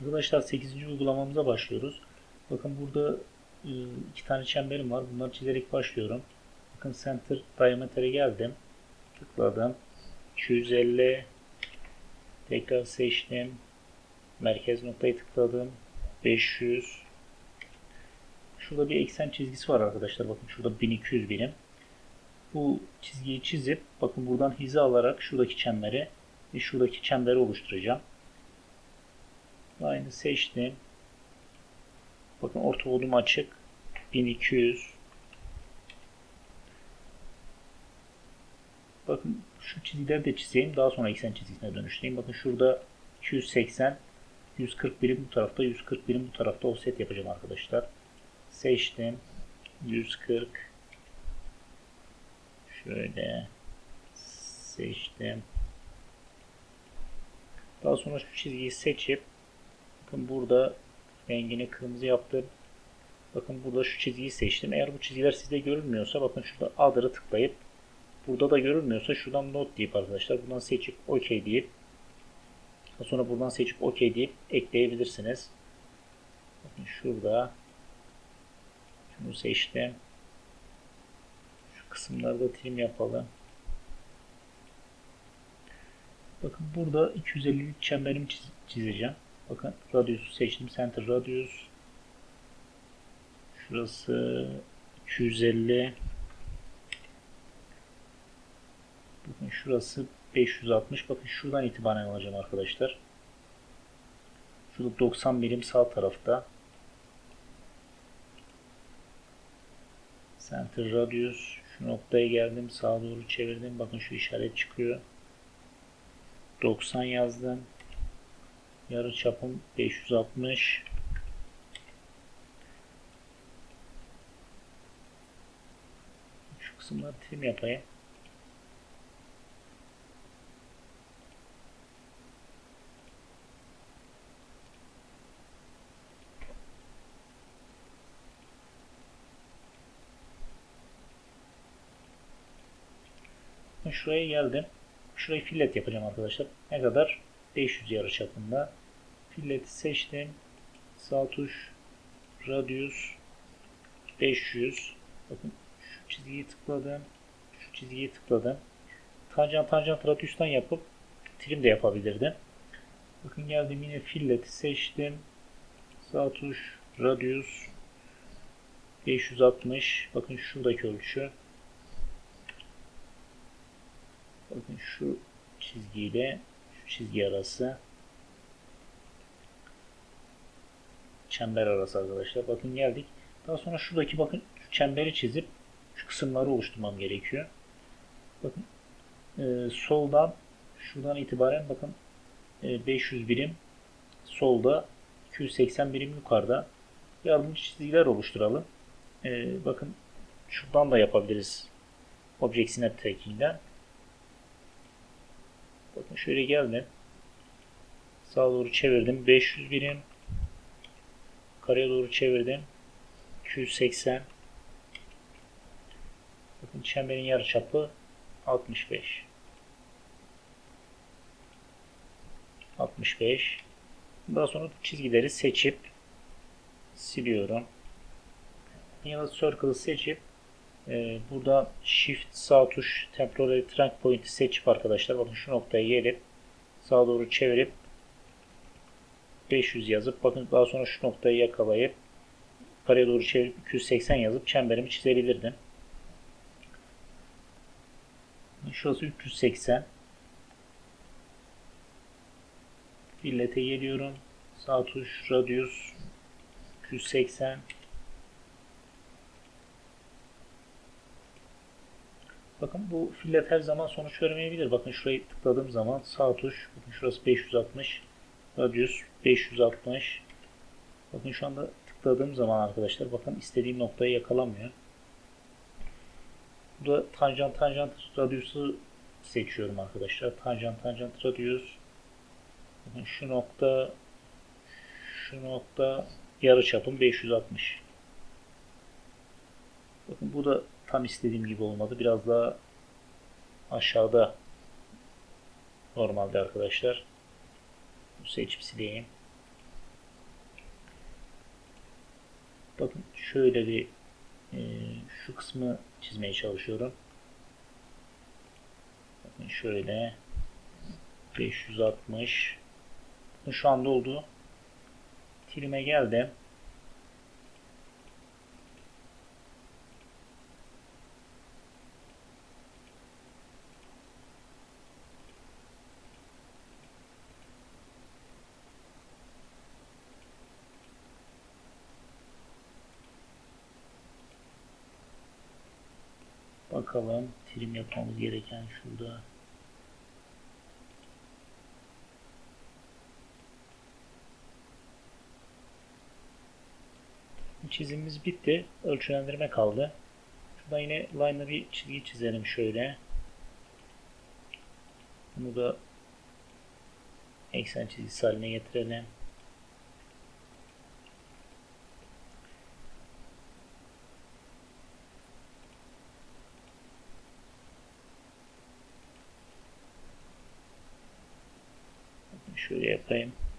Arkadaşlar 8. uygulamamıza başlıyoruz. Bakın burada e, iki tane çemberim var. Bunları çizerek başlıyorum. Bakın center diameter'e geldim. Tıkladım. 250 tekrar seçtim. Merkez noktayı tıkladım. 500 Şurada bir eksen çizgisi var arkadaşlar. Bakın şurada 1200 birim. Bu çizgiyi çizip bakın buradan hiza alarak şuradaki çemberi ve şuradaki çemberi oluşturacağım. Aynı seçtim. Bakın orta volüm açık. 1200 Bakın şu çizgileri de çizeyim. Daha sonra eksen çizgisine dönüştüreyim. Bakın şurada 280 140 birim bu tarafta 140 birim bu tarafta offset yapacağım arkadaşlar. Seçtim. 140 şöyle seçtim. Daha sonra şu çizgiyi seçip bakın burada rengini kırmızı yaptım. Bakın burada şu çizgiyi seçtim. Eğer bu çizgiler sizde görülmüyorsa bakın şurada Other'ı tıklayıp burada da görülmüyorsa şuradan Not deyip arkadaşlar buradan seçip OK deyip sonra buradan seçip OK deyip ekleyebilirsiniz. Bakın şurada şunu seçtim. Şu kısımları da trim yapalım. Bakın burada 250'lik çemberimi çiz- çizeceğim. Bakın radiusu seçtim. Center radius. Şurası 250. Bakın şurası 560. Bakın şuradan itibaren alacağım arkadaşlar. Şurada 90 milim sağ tarafta. Center radius. Şu noktaya geldim. Sağa doğru çevirdim. Bakın şu işaret çıkıyor. 90 yazdım. Yarı çapım 560. Şu kısımları trim yapayım. Şuraya geldim. Şurayı fillet yapacağım arkadaşlar. Ne kadar? 500 yarı çapında. Filleti seçtim. Sağ tuş radius 500. Bakın şu çizgiyi tıkladım. Şu çizgiyi tıkladım. Tanjant tanjant radius'tan yapıp trim de yapabilirdim. Bakın geldim yine filleti seçtim. Sağ tuş radius 560. Bakın şuradaki ölçü. Bakın şu çizgiyle şu çizgi arası çember arası arkadaşlar. Bakın geldik. Daha sonra şuradaki bakın şu çemberi çizip şu kısımları oluşturmam gerekiyor. Bakın e, soldan şuradan itibaren bakın e, 500 birim solda 280 birim yukarıda yardımcı çizgiler oluşturalım. E, bakın şuradan da yapabiliriz. Object Snap Tracking'den. Bakın şöyle geldim. Sağa doğru çevirdim. 500 birim. Kareye doğru çevirdim. 280. Bakın çemberin yarıçapı 65. 65. Daha sonra çizgileri seçip siliyorum. Yine Circle'ı seçip ee, burada Shift sağ tuş Temporary Trunk Point'i seçip arkadaşlar bakın şu noktaya gelip sağa doğru çevirip 500 yazıp bakın daha sonra şu noktayı yakalayıp kareye doğru çevirip 280 yazıp çemberimi çizebilirdim. Şurası 380 Fillete geliyorum. Sağ tuş radius 280 Bakın bu fillet her zaman sonuç vermeyebilir. Bakın şurayı tıkladığım zaman sağ tuş. Bakın şurası 560. Radius 560. Bakın şu anda tıkladığım zaman arkadaşlar bakın istediğim noktayı yakalamıyor. Burada tanjant tanjant radius'u seçiyorum arkadaşlar. Tanjant tanjant radius. Bakın şu nokta şu nokta yarı çapım 560. Bakın bu da tam istediğim gibi olmadı. Biraz daha aşağıda normalde arkadaşlar seçip sileyim. Bakın şöyle bir e, şu kısmı çizmeye çalışıyorum. Bakın şöyle 560 Bakın şu anda oldu. Trim'e geldim. Bakalım trim yapmamız gereken şurada. Çizimimiz bitti. Ölçülendirme kaldı. Şurada yine line'la bir çizgi çizelim şöyle. Bunu da eksen çizgisi haline getirelim. Şöyle yapayım. Bakalım.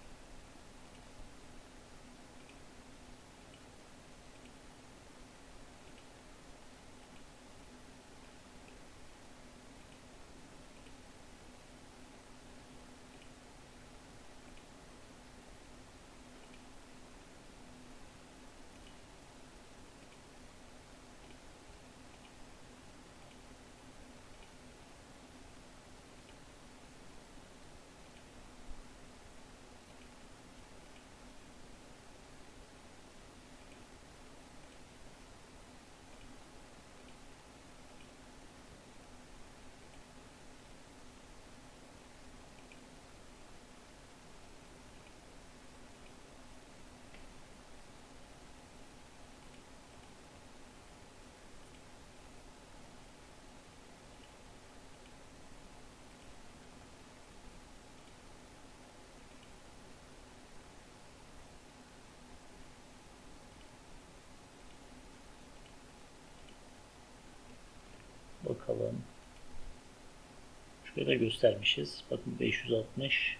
Da göstermişiz. Bakın 560.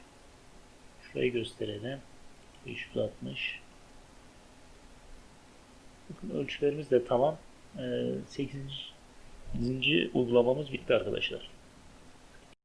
Şurayı gösterelim. 560. Bakın ölçülerimiz de tamam. Ee, 8. uygulamamız bitti arkadaşlar.